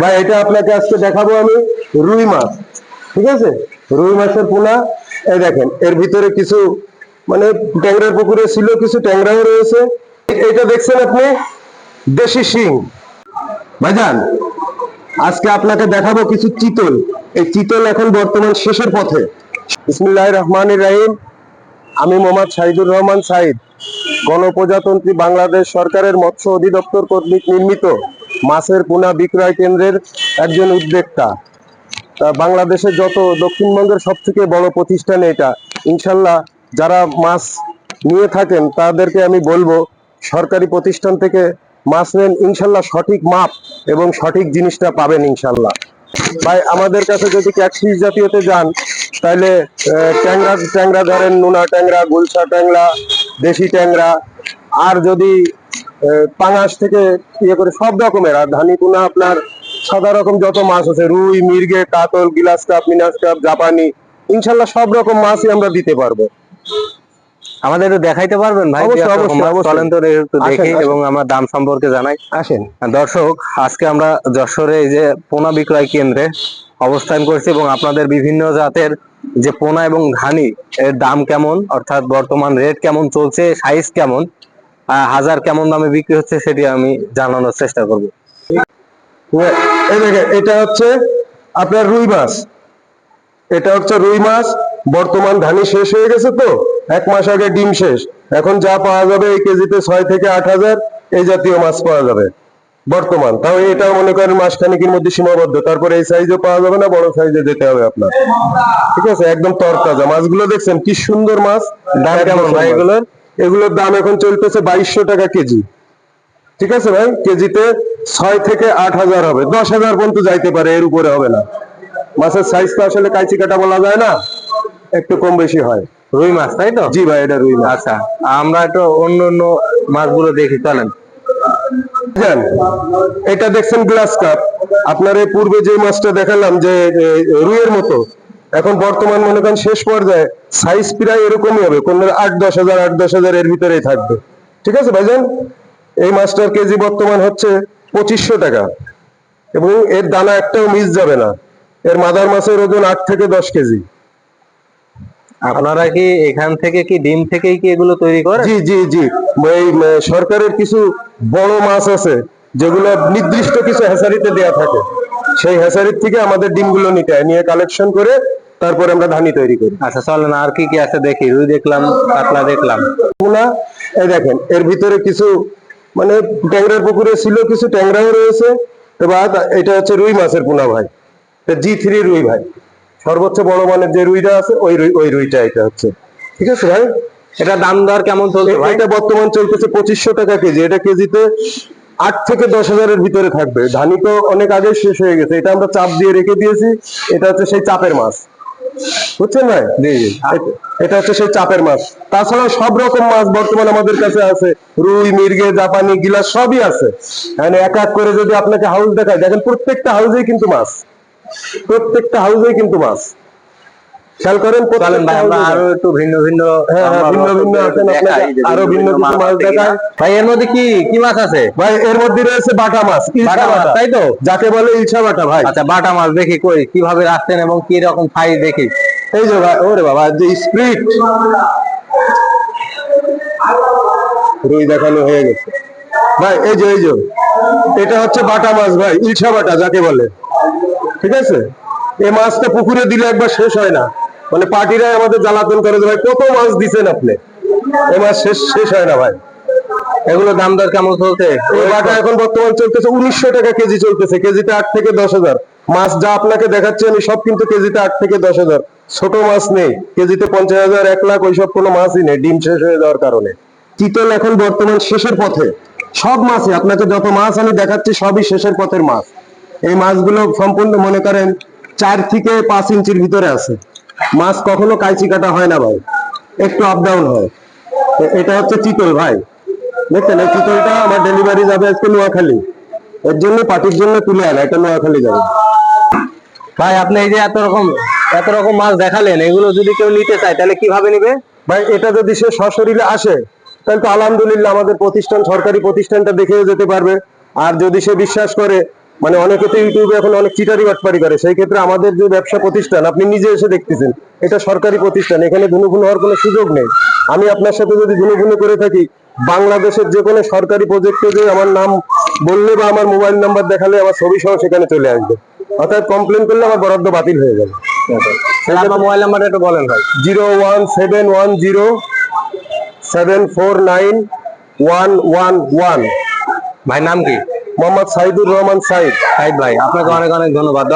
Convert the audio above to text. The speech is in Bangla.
ভাই, এটা আপনাকে আজকে দেখাবো আমি রুই মাছ, ঠিক আছে? রুই মাছের পোনা, এই দেখেন, এর ভিতরে কিছু মানে ট্যাংরার পুকুরে ছিল, কিছু ট্যাংরাও রয়েছে। এটা দেখছেন আপনি? দেশি শিং। ভাইজান, আজকে আপনাকে দেখাবো কিছু চিতল। এই চিতল এখন বর্তমান শেষের পথে। বিসমিল্লাহ রহমান রাহিম। আমি মোহাম্মদ সাইদুর রহমান সাইদ, গণপ্রজাতন্ত্রী বাংলাদেশ সরকারের মৎস্য অধিদপ্তর কর্তৃক নির্মিত। মাছের পোনা বিক্রয় কেন্দ্রের একজন উদ্যোক্তা। বাংলাদেশের যত দক্ষিণবঙ্গের সব থেকে বড় প্রতিষ্ঠান এটা, ইনশাল্লাহ যারা মাছ নিয়ে থাকেন তাদেরকে আমি বলব, সরকারি প্রতিষ্ঠান থেকে মাছ নেন, ইনশাল্লাহ সঠিক মাপ এবং সঠিক জিনিসটা পাবেন ইনশাল্লাহ। ভাই, আমাদের কাছে যদি ক্যাটফিস জাতীয়তে যান, তাহলে ট্যাংরা ট্যাংরা ধরেন, নোনা ট্যাংরা, গুলশা ট্যাংরা, দেশি ট্যাংরা, আর যদি পাঙাশ থেকে ইয়ে করে সব রকমের আর ধানি পোনা আপনার সাদা রকম যত মাছ আছে রুই মির্গে কাতল গিলাস কাপ মিনাস কাপ জাপানি ইনশাল্লাহ সব রকম মাছই আমরা দিতে পারব। আমাদের একটু দেখাইতে পারবেন ভাই। চলেন তো একটু দেখি এবং আমার দাম সম্পর্কে জানাই। আসেন। দর্শক আজকে আমরা যশোরে এই যে পোনা বিক্রয় কেন্দ্রে অবস্থান করছি এবং আপনাদের বিভিন্ন জাতের যে পোনা এবং ধানি এর দাম কেমন অর্থাৎ বর্তমান রেট কেমন চলছে সাইজ কেমন হাজার কেমন দামে বিক্রি হচ্ছে সেটি আমি জানানোর চেষ্টা করব। এই দেখেন এটা হচ্ছে আপনার রুই মাছ। এটা হচ্ছে রুই মাছ বর্তমান ধানি শেষ হয়ে গেছে তো এক মাস আগে ডিম শেষ। এখন যা পাওয়া যাবে এই কেজিতে ছয় থেকে আট হাজার এই জাতীয় মাছ পাওয়া যাবে বর্তমান। তাও এটা মনে করেন মাস খানিকের মধ্যে সীমাবদ্ধ তারপরে এই সাইজে পাওয়া যাবে না বড় সাইজে যেতে হবে আপনার। ঠিক আছে একদম তরতাজা। মাছগুলো দেখছেন কি সুন্দর মাছ দাম কেমন ভাই। এগুলোর? এগুলোর দাম এখন চলতেছে বাইশশো টাকা কেজি। ঠিক আছে ভাই? কেজিতে ছয় থেকে আট হাজার হবে। দশ হাজার পর্যন্ত যাইতে পারে এর উপরে হবে না। মাছের সাইজ তো আসলে কাইচি কাটা বলা যায় না একটু কম বেশি হয়। রুই মাছ তাই তো? জি ভাই এটা রুই মাছ। আচ্ছা আমরা একটু অন্য অন্য মাছগুলো দেখি চলেন। এটা দেখছেন গ্লাস কাপ। আপনার এই পূর্বে যে মাছটা দেখালাম যে রুইয়ের মতো এখন বর্তমান মনে করেন শেষ পর্যায়ে সাইজ প্রায় এরকমই হবে কোন আট দশ হাজার আট দশ হাজার এর ভিতরেই থাকবে। ঠিক আছে ভাইজান? এই মাছটার কেজি বর্তমান হচ্ছে পঁচিশশো টাকা। এবং এর দানা একটাও মিস যাবে না। এর মাদার মাছের ওজন আট থেকে দশ কেজি। আপনারা কি এখান থেকে কি ডিম থেকেই কি এগুলো তৈরি করেন? জি জি জি। এই সরকারের কিছু বড় মাছ আছে যেগুলো নির্দিষ্ট কিছু হ্যাসারিতে দেয়া থাকে। সেই হ্যাসারির থেকে আমাদের ডিমগুলো নিতে হয়। নিয়ে কালেকশন করে তারপরে আমরা ধানি তৈরি করি। আচ্ছা চলেন আর কি কি আছে দেখি। রুই দেখলাম কাতলা দেখলাম। পোনা এই দেখেন এর ভিতরে কিছু মানে ট্যাংরার পুকুরে ছিল কিছু ট্যাংরাও রয়েছে। এবার এটা হচ্ছে রুই মাছের পোনা ভাই। জি থ্রি রুই ভাই। সর্বোচ্চ বড় মানের যে রুইটা আছে ওই রুই ওই রুইটা এটা হচ্ছে। ঠিক আছে ভাই? এটা দাম দর কেমন চলছে ভাই? এটা বর্তমান চলতেছে পঁচিশশো টাকা কেজি। এটা কেজিতে আট থেকে দশ হাজারের ভিতরে থাকবে। ধানি তো অনেক আগে শেষ হয়ে গেছে। এটা আমরা চাপ দিয়ে রেখে দিয়েছি। এটা হচ্ছে সেই চাপের মাছ। বুঝছেন ভাই? জি জি। এটা- হচ্ছে সেই চাপের মাছ। তাছাড়া সব রকম মাছ বর্তমানে আমাদের কাছে আছে। রুই মির্গে জাপানি গিলাস সবই আছে। মানে এক এক করে যদি আপনাকে হাউস দেখায় দেখেন প্রত্যেকটা হাউসেই কিন্তু মাছ। প্রত্যেকটা হাউসেই কিন্তু মাছ। খেয়াল করেন চলেন ভাই আমরা এ আরও। একটু ভিন্ন ভিন্ন হ্যাঁ, হ্যাঁ, ভিন্ন ভিন্ন মাছ আছে, দেখাই, আপনাকে যে আরও ভিন্ন কিছু মাছ দেখায়। ভাই এর মধ্যে কি কি মাছ আছে? ভাই এর মধ্যে রয়েছে বাটা মাছ বাটা মাছ। তাই তো? যাকে বলে ইলশা বাটা ভাই। আচ্ছা বাটা মাছ দেখি কই কীভাবে রাখছেন এবং কি রকম সাইজ দেখি? এই যে ভাই ওরে বাবা যে স্প্রিট। রুই দেখানো হয়ে গেছে। ভাই এই যে এই যে এটা হচ্ছে বাটা মাছ ভাই ইলশা বাটা যাকে বলে। ঠিক আছে? এই মাছটা পুকুরে দিলে একবার শেষ হয় না। মানে পার্টিরাই আমাদের জ্বালাতন করে ভাই, কত মাছ দিছেন আপনি? এই মাছ শেষ শেষ হয় না ভাই। এগুলো দাম দর কেমন এই বাটা এখন বর্তমান চলতেছে উনিশশো টাকা কেজি চলতেছে, কেজিতে আট থেকে দশ হাজার। মাছ যা আপনাকে দেখাচ্ছি আমি সব কিন্তু কেজিতে আট থেকে দশ হাজার। ছোট মাছ নেই, কেজিতে পঞ্চাশ হাজার, এক লাখ ওইসব কোনো মাছই নেই, ডিম শেষ হয়ে যাওয়ার কারণে। চিতল এখন বর্তমান শেষের পথে। সব মাছই, আপনাকে যত মাছ আমি দেখাচ্ছি সবই শেষের পথের মাছ। এই মাছগুলো সম্পূর্ণ মনে করেন চার থেকে পাঁচ ইঞ্চির ভিতরে আছে। মাছ কখনো কাইচি কাটা হয় না ভাই। একটু আপ ডাউন হয়। এটা হচ্ছে চিতল ভাই। দেখছেন এই চিতলটা আমার ডেলিভারি যাবে আজকে নোয়াখালী। এর জন্য পার্টির জন্য তুলে আনা এটা নোয়াখালী যাবে। ভাই আপনি এই যে এত রকম এত রকম মাছ দেখালেন এগুলো যদি কেউ নিতে চায় তাহলে কীভাবে নিবে? ভাই এটা যদি সে সশরীরে আসে তাহলে তো আলহামদুলিল্লাহ আমাদের প্রতিষ্ঠান সরকারি প্রতিষ্ঠানটা দেখেও যেতে পারবে। আর যদি সে বিশ্বাস করে মানে অনেকে তো ইউটিউবে এখন অনেক চিটারি বাটপারি করে। সেই ক্ষেত্রে আমাদের যে ব্যবসা প্রতিষ্ঠান আপনি নিজে এসে দেখতেছেন এটা সরকারি প্রতিষ্ঠান এখানে ধুনুভুনু হওয়ার কোনো সুযোগ নেই। আমি আপনার সাথে যদি ধুনুভুনু করে থাকি বাংলাদেশের যে কোনো সরকারি প্রজেক্টে যে আমার নাম বললে বা আমার মোবাইল নাম্বার দেখালে আমার ছবি সহ সেখানে চলে আসবে। অর্থাৎ কমপ্লেন করলে আমার বরাদ্দ বাতিল হয়ে যাবে। মোবাইল নাম্বারটা একটু বলেন ভাই। Zero one seven one zero seven four nine one one one. ভাই নাম কি? মোহাম্মদ সাইদুর রহমান সাইদ। সাইদ ভাই আপনাকে অনেক অনেক ধন্যবাদ।